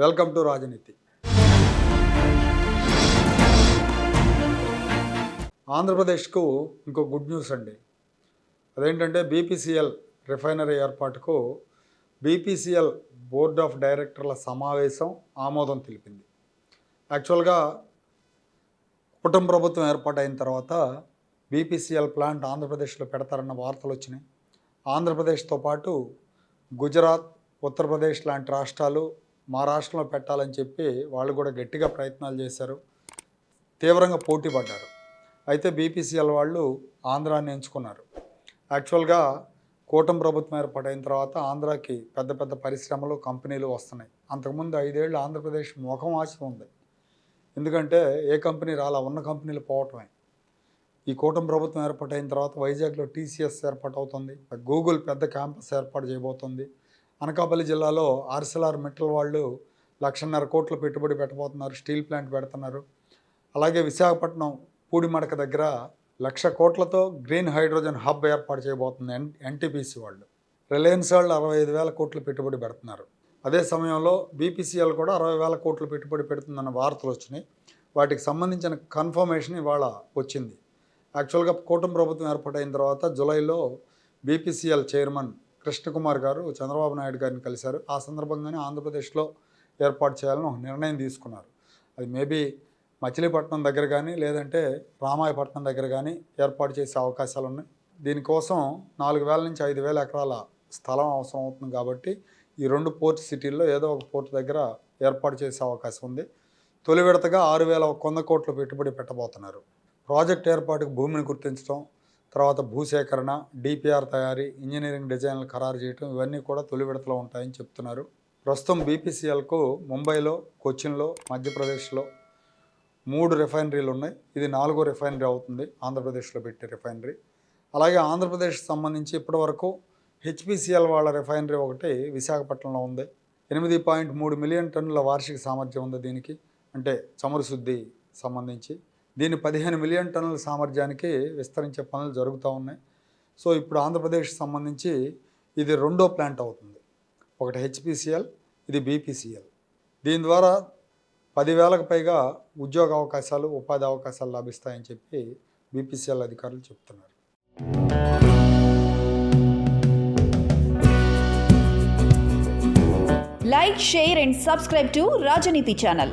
Welcome to రాజనీతి. ఆంధ్రప్రదేశ్కు ఇంకో గుడ్ న్యూస్ అండి. అదేంటంటే బీపీసీఎల్ రిఫైనరీ ఏర్పాటుకు బీపీసీఎల్ బోర్డ్ ఆఫ్ డైరెక్టర్ల సమావేశం ఆమోదం తెలిపింది. యాక్చువల్గా కుటుంబ ప్రభుత్వం ఏర్పాటైన తర్వాత బీపీసీఎల్ ప్లాంట్ ఆంధ్రప్రదేశ్లో పెడతారన్న వార్తలు వచ్చినాయి. ఆంధ్రప్రదేశ్తో పాటు గుజరాత్ ఉత్తరప్రదేశ్ లాంటి రాష్ట్రాలు మా రాష్ట్రంలో పెట్టాలని చెప్పి వాళ్ళు కూడా గట్టిగా ప్రయత్నాలు చేశారు. తీవ్రంగా పోటీ పడ్డారు అయితే బీపీసీఎల్ వాళ్ళు ఆంధ్రాన్ని ఎంచుకున్నారు. యాక్చువల్గా కూటమి ప్రభుత్వం ఏర్పాటైన తర్వాత ఆంధ్రాకి పెద్ద పెద్ద పరిశ్రమలు కంపెనీలు వస్తున్నాయి. అంతకుముందు ఐదేళ్ళు ఆంధ్రప్రదేశ్ ముఖం ఆశ ఉంది. ఎందుకంటే ఏ కంపెనీ రాలా ఉన్న కంపెనీలు పోవటమే. ఈ కూటమి ప్రభుత్వం ఏర్పాటైన తర్వాత వైజాగ్లో టీసీఎస్ ఏర్పాటు అవుతుంది గూగుల్ పెద్ద క్యాంపస్ ఏర్పాటు చేయబోతుంది. అనకాపల్లి జిల్లాలో ఆర్సెలార్ మెటల్ వాళ్ళు లక్షన్నర కోట్లు పెట్టుబడి పెట్టబోతున్నారు స్టీల్ ప్లాంట్ పెడుతున్నారు. అలాగే విశాఖపట్నం పూడిమడక దగ్గర లక్ష కోట్లతో గ్రీన్ హైడ్రోజన్ హబ్ ఏర్పాటు చేయబోతుంది ఎన్ ఎన్టీపీసీ వాళ్ళు. రిలయన్స్ వాళ్ళు అరవై ఐదు వేల కోట్లు పెట్టుబడి పెడుతున్నారు. అదే సమయంలో బీపీసీఎల్ కూడా అరవై వేల కోట్లు పెట్టుబడి పెడుతుందన్న వార్తలు వచ్చినాయి. వాటికి సంబంధించిన కన్ఫర్మేషన్ ఇవాళ వచ్చింది. యాక్చువల్గా కూటమి ప్రభుత్వం ఏర్పాటైన తర్వాత జూలైలో బీపీసీఎల్ చైర్మన్ కృష్ణకుమార్ గారు చంద్రబాబు నాయుడు గారిని కలిశారు. ఆ సందర్భంగానే ఆంధ్రప్రదేశ్లో ఏర్పాటు చేయాలని ఒక నిర్ణయం తీసుకున్నారు. అది మేబీ మచిలీపట్నం దగ్గర కానీ లేదంటే రామాయపట్నం దగ్గర కానీ ఏర్పాటు చేసే అవకాశాలు ఉన్నాయి. దీనికోసం నాలుగు వేల నుంచి ఐదు వేల ఎకరాల స్థలం అవసరం అవుతుంది కాబట్టి ఈ రెండు పోర్ట్ సిటీల్లో ఏదో ఒక పోర్ట్ దగ్గర ఏర్పాటు చేసే అవకాశం ఉంది. తొలి విడతగా ఆరు వేల వంద కోట్లు పెట్టుబడి పెట్టబోతున్నారు. ప్రాజెక్ట్ ఏర్పాటుకు భూమిని గుర్తించడం తర్వాత భూసేకరణ డిపిఆర్ తయారీ ఇంజనీరింగ్ డిజైన్లు ఖరారు చేయటం ఇవన్నీ కూడా తొలి విడతలో ఉంటాయని చెప్తున్నారు. ప్రస్తుతం బీపీసీఎల్కు ముంబైలో కొచ్చిన్లో మధ్యప్రదేశ్లో మూడు రిఫైనరీలు ఉన్నాయి. ఇది నాలుగో రిఫైనరీ అవుతుంది. ఆంధ్రప్రదేశ్లో పెట్టే రిఫైనరీ. అలాగే ఆంధ్రప్రదేశ్కి సంబంధించి ఇప్పటివరకు హెచ్పిసిఎల్ వాళ్ళ రిఫైనరీ ఒకటి విశాఖపట్నంలో ఉంది. ఎనిమిది పాయింట్ మూడు మిలియన్ టన్నుల వార్షిక సామర్థ్యం ఉంది దీనికి. అంటే చమురు శుద్ధి సంబంధించి. దీని పదిహేను మిలియన్ టన్నుల సామర్థ్యానికి విస్తరించే పనులు జరుగుతూ ఉన్నాయి. సో ఇప్పుడు ఆంధ్రప్రదేశ్ సంబంధించి ఇది రెండో ప్లాంట్ అవుతుంది. ఒకటి హెచ్పిసిఎల్ ఇది బీపీసీఎల్. దీని ద్వారా పదివేలకు పైగా ఉద్యోగ అవకాశాలు ఉపాధి అవకాశాలు లభిస్తాయని చెప్పి బీపీసీఎల్ అధికారులు చెప్తున్నారు. Like share and subscribe to Rajneeti channel.